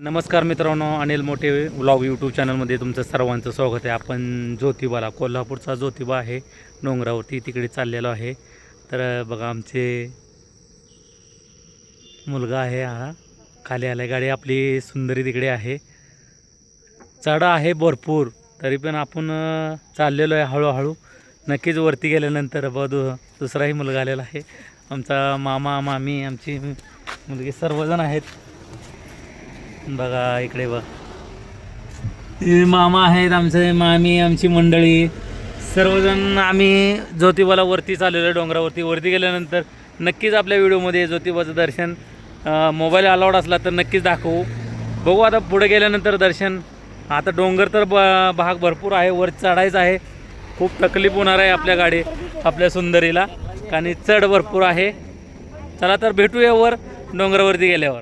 नमस्कार मित्रांनो अनिल मोठे व्लॉग यूट्यूब चॅनलमध्ये तुमचं सर्वांचं स्वागत आहे. आपण ज्योतिबाला कोल्हापूरचा ज्योतिबा आहे डोंगरावरती तिकडे चाललेलो आहे. तर बघा आमचे मुलगा आहे हा. खाली आला गाडी आपली सुंदरी तिकडे आहे. चढ आहे भरपूर तरी पण आपण चाललेलो आहे हळूहळू. नक्कीच वरती गेल्यानंतर बघ दु दुसराही मुलगा आलेला आहे. आमचा मामा मामी आमची मुलगी सर्वजण आहेत. बघा इकडे बघ. मामा आहेत आमचे मामी आमची मंडळी. सर्वजण आम्ही ज्योतिबाला वरती चाललेलो डोंगरावरती. वरती गेल्यानंतर नक्कीच आपल्या व्हिडिओमध्ये ज्योतिबाचं दर्शन मोबाईल अलाउड असला तर नक्कीच दाखवू. बघू आता पुढे गेल्यानंतर दर्शन. आता डोंगर तर ब भाग भरपूर आहे वर चढायचं आहे. खूप तकलीफ होणार आहे आपल्या गाडी आपल्या सुंदरीला. आणि चढ भरपूर आहे. चला तर भेटूया वर डोंगरावरती गेल्यावर.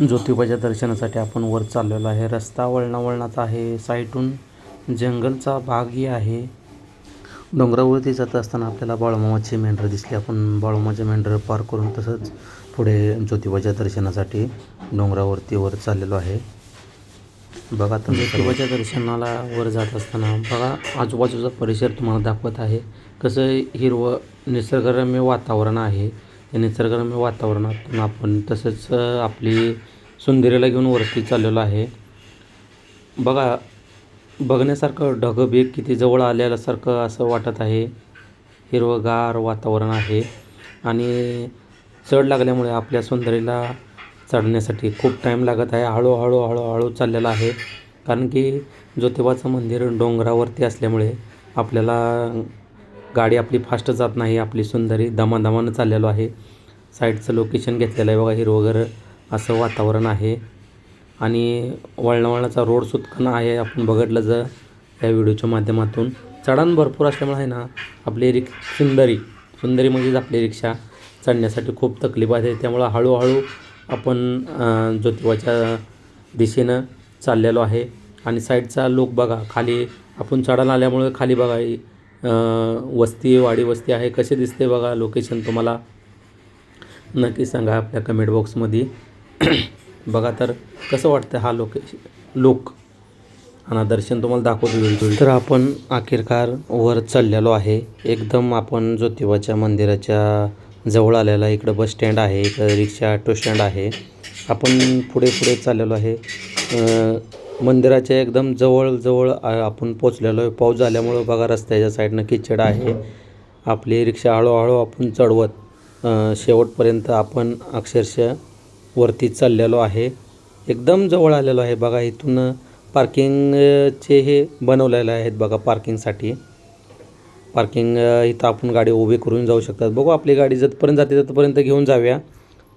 ज्योतिबाच्या दर्शनासाठी आपण वर चाललेलो आहे. रस्ता वळणावळणाचा आहे. साईटून जंगलचा भागही आहे. डोंगरावरती जात असताना आपल्याला बाळूमामाचे मेंढर दिसले. आपण बाळूमाचे मेंढर पार करून तसंच पुढे ज्योतिबाच्या दर्शनासाठी डोंगरावरती वर चाललेलो आहे. बघा तर ज्योतिबाच्या दर्शनाला वर जात असताना बघा आजूबाजूचा परिसर तुम्हाला दाखवत आहे. कसं हिरवं निसर्गरम्य वातावरण आहे. या निसर्गरम्य वातावरणातून आपण तसंच आपली सुंदरीला घेऊन वरती चाललेलो आहे. बघा बघण्यासारखं ढगबीग किती जवळ आल्यासारखं असं वाटत आहे. हिरवंगार वातावरण आहे आणि चढ लागल्यामुळे आपल्या सुंदरीला चढण्यासाठी खूप टाईम लागत आहे. हळूहळू हळूहळू चाललेला आहे. कारण की ज्योतिबाचं मंदिर डोंगरावरती असल्यामुळे आपल्याला गाडी आपली फास्ट जात नाही आपली सुंदरी दमादमानं चाललेलो आहे. साईडचं लोकेशन घेतलेलं आहे बघा हिरवगर असं वातावरण आहे. आणि वळणावळणाचा रोड सुटकाना आहे आपण बघितलं जर या व्हिडिओच्या माध्यमातून. चढण भरपूर असल्यामुळे आहे ना आपली रिक सुंदरी सुंदरी म्हणजेच आपली रिक्षा चढण्यासाठी खूप तकलीफ आहे. त्यामुळं हळूहळू आपण ज्योतिबाच्या दिशेनं चाललेलो आहे. आणि साईडचा लोक बघा खाली आपण चढायला आल्यामुळे खाली बघा वस्ती वाडी वस्ती आहे कसे दिसते बघा लोकेशन तुम्हाला? नक्की सांगा आपल्या कमेंट बॉक्समध्ये बघा तर कसं वाटतं हा लोकेशन लोक आणि दर्शन तुम्हाला दाखवतो वेळोवेळी तर आपण आखिरकार वर चाललेलो आहे. एकदम आपण ज्योतिबाच्या मंदिराच्या जवळ आलेला इकडं बस स्टँड आहे इकडं रिक्षा ऑटो स्टँड आहे. आपण पुढे पुढे चाललेलो आहे. मंदिराच्या एकदम जवळजवळ आपण पोचलेलो आहे. पाऊस झाल्यामुळं बघा रस्त्याच्या साईडनं किचड आहे. आपली रिक्षा हळूहळू आपण चढवत शेवटपर्यंत आपण अक्षरशः वरती चाललेलो आहे. एकदम जवळ आलेलो आहे बघा इथून पार्किंगचे हे बनवलेले आहेत बघा पार्किंगसाठी. पार्किंग इथं आपण गाडी उभी करून जाऊ शकतात. बघू आपली गाडी जतपर्यंत जाते ततपर्यंत घेऊन जाऊया.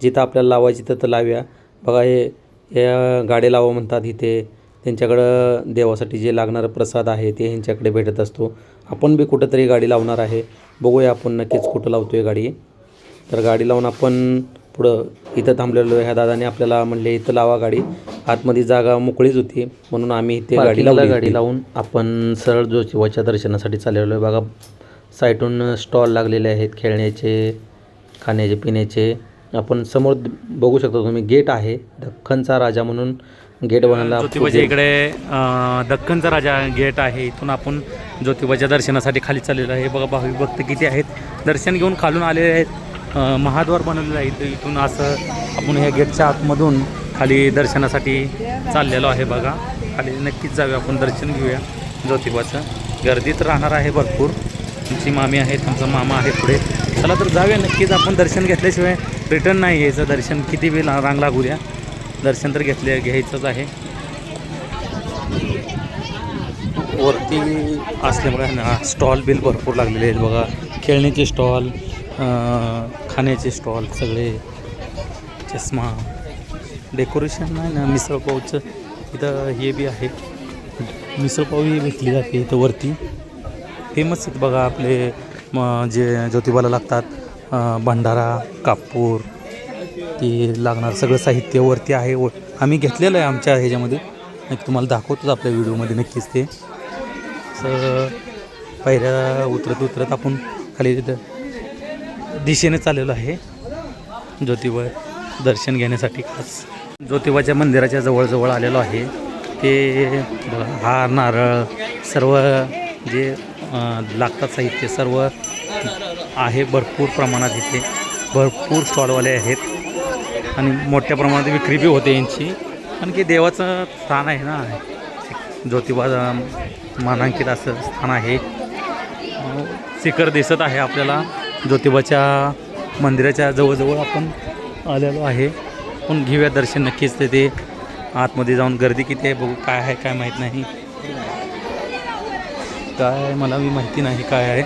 जिथं आपल्याला लावायची तिथं लावया. बघा हे या गाडी लावा म्हणतात इथे. त्यांच्याकडं देवासाठी जे लागणारं प्रसाद आहे ते ह्यांच्याकडे भेटत असतो. आपण बी कुठंतरी गाडी लावणार आहे. बघूया आपण नक्कीच कुठं लावतो आहे गाडी. तर गाडी लावून आपण पुढं इथं थांबलेलो ह्या दादाने आपल्याला म्हणले इथं लावा गाडी. आतमध्ये जागा मोकळीच होती. म्हणून आम्ही इथे गाडी लावली गाडी लावून आपण सरळ ज्योतिबाच्या दर्शनासाठी चाललेलो आहे. बघा साईटून स्टॉल लागलेले आहेत खेळण्याचे खाण्याचे पिण्याचे. आपण समोर बघू शकता तुम्ही गेट आहे. दख्खनचा राजा म्हणून गेट बनवला ज्योतिबाच्या इकडे दख्खनचा राजा गेट आहे. इथून आपण ज्योतिबाच्या दर्शनासाठी खाली चाललेलो आहे. बघा भाविक भक्त किती आहेत. दर्शन घेऊन खालून आलेले आहेत. महाद्वार बनवलेलं आहे. इथं- इथून असं आपण ह्या गेटच्या आतमधून खाली दर्शनासाठी चाललेलो आहे बघा. खाली नक्कीच जाऊया आपण. दर्शन घेऊया ज्योतिबाचं. गर्दीत राहणार आहे भरपूर. तुमची मामी आहे तुमचा मामा आहे पुढे. चला तर जाऊया. नक्कीच आपण दर्शन घेतल्याशिवाय रिटर्न नाही यायचं. दर्शन किती ला- रांग लागू द्या. दर्शन तर घेतले घ्यायचंच आहे. वरती असल्यामुळे ना स्टॉल बिल भरपूर लागलेले आहेत बघा. खेळण्याचे स्टॉल खाण्याचे स्टॉल सगळे. चष्मा. डेकोरेशन नाही ना मिसळपावचं इथं हे बी आहे. मिसळपावही विकली जाते इथं वरती. फेमस आहेत बघा आपले म जे ज्योतिबाला लागतात. भंडारा कापूर की लागणार सगळं साहित्य वरती आहे. व आम्ही घेतलेलं आहे आमच्या ह्याच्यामध्ये. नक्की तुम्हाला दाखवतोच आपल्या व्हिडिओमध्ये नक्कीच ते. असं पायऱ्या उतरत उतरत आपण खाली तिथं दिशेने चाललेलो आहे. ज्योतिबा दर्शन घेण्यासाठी खास. ज्योतिबाच्या मंदिराच्या जवळजवळ आलेलो आहे. ते हार नारळ सर्व जे लागतात साहित्य सर्व आहे भरपूर प्रमाणात इथे. भरपूर स्टॉलवाले आहेत. आणि मोठ्या प्रमाणात विक्री बी होते यांची. कारण की देवाचं स्थान आहे ना. ज्योतिबा मानांकित असं स्थान आहे. शिखर दिसत आहे आपल्याला. ज्योतिबाच्या मंदिराच्या जवळजवळ आपण आलेलो आहे. पण घेऊया दर्शन नक्कीच तिथे. आतमध्ये जाऊन गर्दी किती आहे बघू काय आहे काय माहीत नाही. काय मला मी माहिती नाही काय आहे.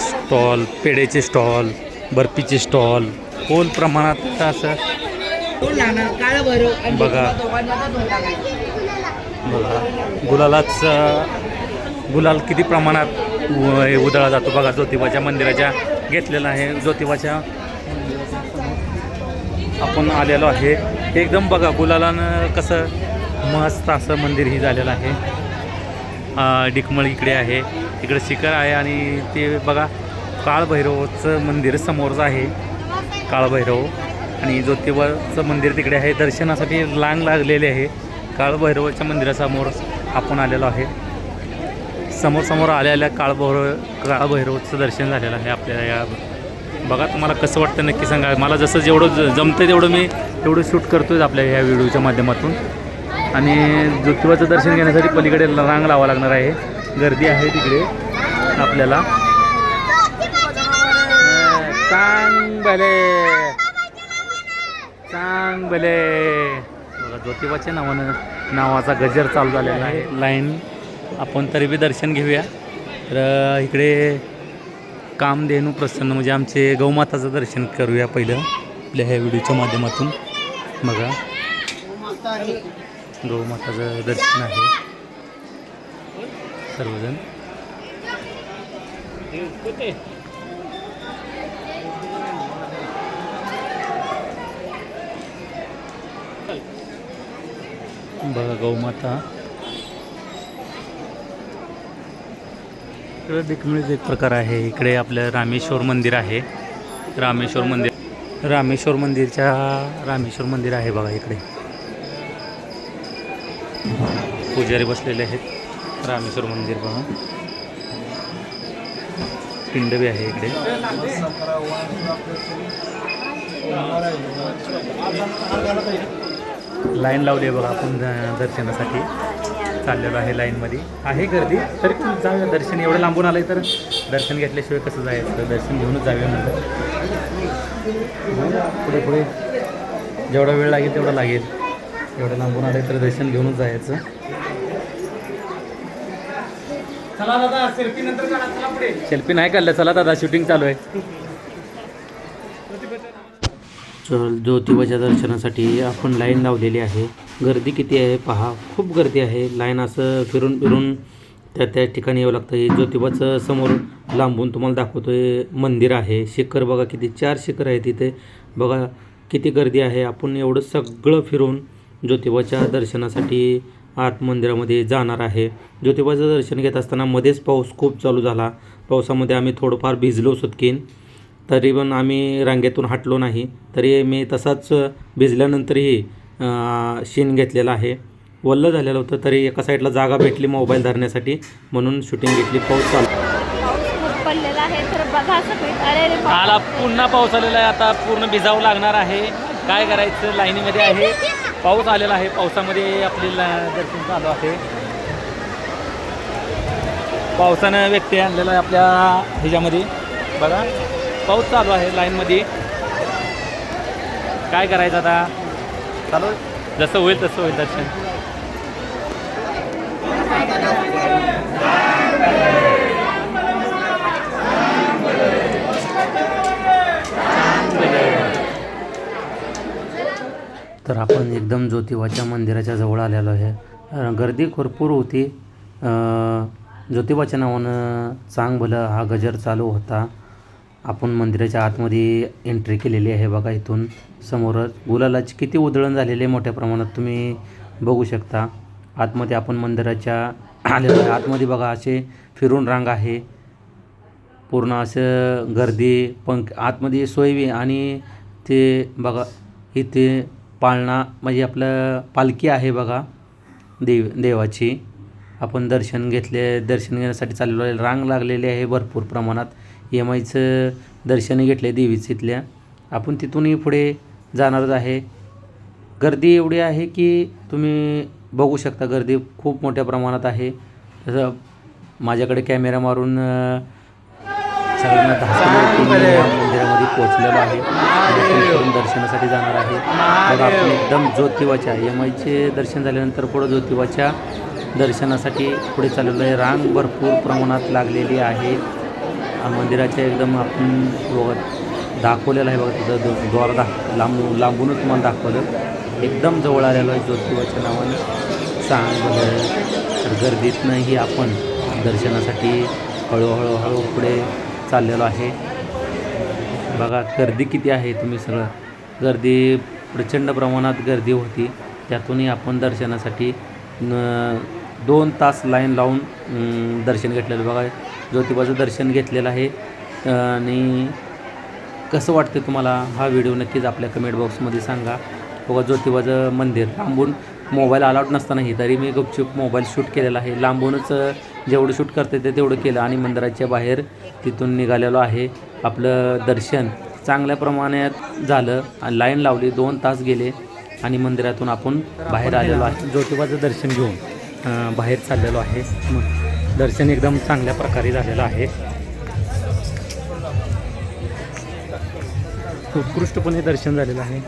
स्टॉल पेढेचे स्टॉल बर्फीचे स्टॉल. खोल प्रमाणात असं बघा. बघा. गुलालाच गुलाल किती प्रमाणात उ- उधळला जातो बघा. ज्योतिबाच्या मंदिराच्या घेतलेला आहे. ज्योतिबाच्या आपण आलेलो आहे. एकदम बघा गुलालानं कसं मस्त असं मंदिर ही झालेलं आहे. डिकमळ इकडे आहे. इकडे शिखर आहे आणि ते बघा काळभैरवचं मंदिर समोरच आहे. काळभैरव आणि ज्योतिबाचं मंदिर तिकडे आहे. दर्शनासाठी लांग लागलेले आहे. काळभैरवाच्या मंदिरासमोर आपण आलेलो आहे. समोर समोर आलेल्या काळभैरव काळभैरवचं दर्शन झालेलं आहे आपल्याला या बघा तुम्हाला कसं वाटतं नक्की सांगा. मला जसं जेवढं ज- जमतं तेवढं मी तेवढं शूट करतो आहे आपल्या ह्या व्हिडिओच्या माध्यमातून. आणि ज्योतिबाचं दर्शन घेण्यासाठी पलीकडे रांग लावा लागणार आहे. गर्दी आहे तिकडे आपल्याला. चांग भले. चांग भले. बघा ज्योतिबाच्या नावानं नावाचा गजर चालू झालेला आहे. लाईन आपण तरी बी दर्शन घेऊया. तर इकडे कामधेनू प्रसन्न म्हणजे आमचे गौमाताचं दर्शन करूया पहिलं आपल्या ह्या व्हिडिओच्या माध्यमातून. बघा. गौमाताचं दर्शन आहे. सर्वजण. बघा गौमाता इकडे देखील एक प्रकार आहे. इकडे आपलं रामेश्वर मंदिर आहे. रामेश्वर मंदिर रामेश्वर मंदिरच्या रामेश्वर मंदिर आहे बघा इकडे. पुजारी बसलेले आहेत. रामेश्वर मंदिर बघा. पिंड बी आहे इकडे. लाईन लावली आहे बघा आपण दर्शनासाठी. चाललेलो आहे लाईनमध्ये. आहे गर्दी तरी पण जाऊया दर्शन. एवढं लांबून आलं तर दर्शन घेतल्याशिवाय कसं जायचं? दर्शन घेऊनच जाऊया म्हणलं. पुढे पुढे. जेवढा वेळ लागेल तेवढा लागेल. एवढं लांबून आलं तर दर्शन घेऊनच जायचं. चला दादा सेल्फी नंतर सेल्फी नाही काढलं. चला दादा शूटिंग चालू आहे. चल ज्योतिबाच्या दर्शनासाठी आपण लाईन लावलेली आहे. गर्दी किती आहे पहा. खूप गर्दी आहे. लाईन असं फिरून फिरून त्या त्या ठिकाणी यावं लागतं. हे ज्योतिबाचं समोर लांबून तुम्हाला दाखवतो आहे मंदिर आहे. शिखर बघा किती चार शिखर आहे तिथे बघा किती गर्दी आहे. आपण एवढं सगळं फिरून ज्योतिबाच्या दर्शनासाठी आत मंदिरामध्ये जाणार आहे. ज्योतिबाचं दर्शन घेत असताना मध्येच पाऊस खूप चालू झाला. पावसामध्ये आम्ही थोडंफार भिजलो सुटकीन. तरी पण आम्ही रांगेतून हटलो नाही. तरी मी तसाच भिजल्यानंतरही शीन घेतलेला आहे. वल्ल झालेलं होतं तरी एका साईडला जागा भेटली मोबाईल धरण्यासाठी. म्हणून शूटिंग घेतली. पाऊस चालू. पडलेला आहे. तर बघा. आला पुन्हा पाऊस आलेला आहे. आता पूर्ण भिजावं लागणार आहे. काय करायचं? लाईनीमध्ये आहे. पाऊस आलेला आहे. पावसामध्ये आपल्याला दर्शन चालू आहे. पावसानं व्यक्ती आणलेला आहे आपल्या ह्याच्यामध्ये. बघा. पाऊस चालू आहे लाईनमध्ये. काय करायचं आता? चालू जसं होईल तसं होईल दर्शन. तर आपण एकदम ज्योतिबाच्या मंदिराच्या जवळ आलेलो आहे. गर्दी भरपूर होती. ज्योतिबाच्या नावानं चांग भलं हा गजर चालू होता. आपण मंदिराच्या आतमध्ये एंट्री केलेली आहे बघा इथून समोरच गुलालाची किती उधळण झालेली आहे मोठ्या प्रमाणात तुम्ही बघू शकता. आतमध्ये आपण मंदिराच्या आलेलो आहे. आतमध्ये बघा असे फिरून रांग आहे. पूर्ण असं गर्दी पंख आतमध्ये सोयवी आणि ते बघा इथे पाळणा म्हणजे आपलं पालखी आहे बघा देव देवाची. आपण दर्शन घेतले दर्शन घेण्यासाठी चाललेलो आहे. रांग लागलेली आहे भरपूर प्रमाणात. एम आयचं दर्शन घेतले देवीचं इथल्या. आपण तिथूनही पुढे जाणारच आहे. गर्दी एवढी आहे की तुम्ही बघू शकता गर्दी खूप मोठ्या प्रमाणात आहे. तसं माझ्याकडे कॅमेरा मारून सगळ्यांना मंदिरामध्ये पोहोचलेलो आहे. दर्शनासाठी जाणार आहे. बघा आपण एकदम ज्योतिबाच्या यमाईचे दर्शन झाल्यानंतर पुढं ज्योतिबाच्या दर्शनासाठी पुढे चाललेलो आहे. रांग भरपूर प्रमाणात लागलेली आहे. मंदिराच्या एकदम आपण बघा दाखवलेलं आहे बघा तिथं द्वार दाख लांबून लांबूनच तुम्हाला दाखवलं. एकदम जवळ आलेलो आहे ज्योतिबाच्या नावाने. चांगलं तर गर्दीतनंही आपण दर्शनासाठी हळूहळू हळू पुढे चाललेलो आहे. बघा गर्दी किती आहे तुम्ही सगळं. गर्दी प्रचंड प्रमाणात गर्दी होती. त्यातूनही आपण दर्शनासाठी न दोन तास लाईन लावून दर्शन घेतलेलं बघा ज्योतिबाचं दर्शन घेतलेलं आहे. आणि कसं वाटतं तुम्हाला हा व्हिडिओ नक्कीच आपल्या कमेंट बॉक्समध्ये सांगा. बघा ज्योतिबाचं मंदिर लांबून मोबाईल अलाउड नसतानाही तरी मी गुपचूप मोबाईल शूट केलेला आहे. लांबूनच जेवढं शूट करते ते तेवढं केलं आणि मंदिराच्या बाहेर तिथून निघालेलो आहे. आपलं दर्शन चांगल्या प्रमाणात झालं. आणि लाईन लावली दोन तास गेले आणि मंदिरातून आपण बाहेर आलेलो आहे. ज्योतिबाचं दर्शन घेऊन बाहेर चाललेलो आहे. मग दर्शन एकदम चांगल्या प्रकारे झालेलं आहे. उत्कृष्टपणे दर्शन झालेलं आहे.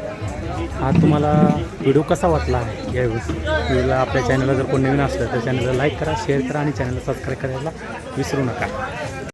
हा तुम्हाला व्हिडिओ कसा वाटला आहे यावेळेस? व्हिडिओला आपल्या चॅनलला जर कोण नवीन असलं तर चॅनलला लाईक करा शेअर करा आणि चॅनलला सबस्क्राईब करायला विसरू नका.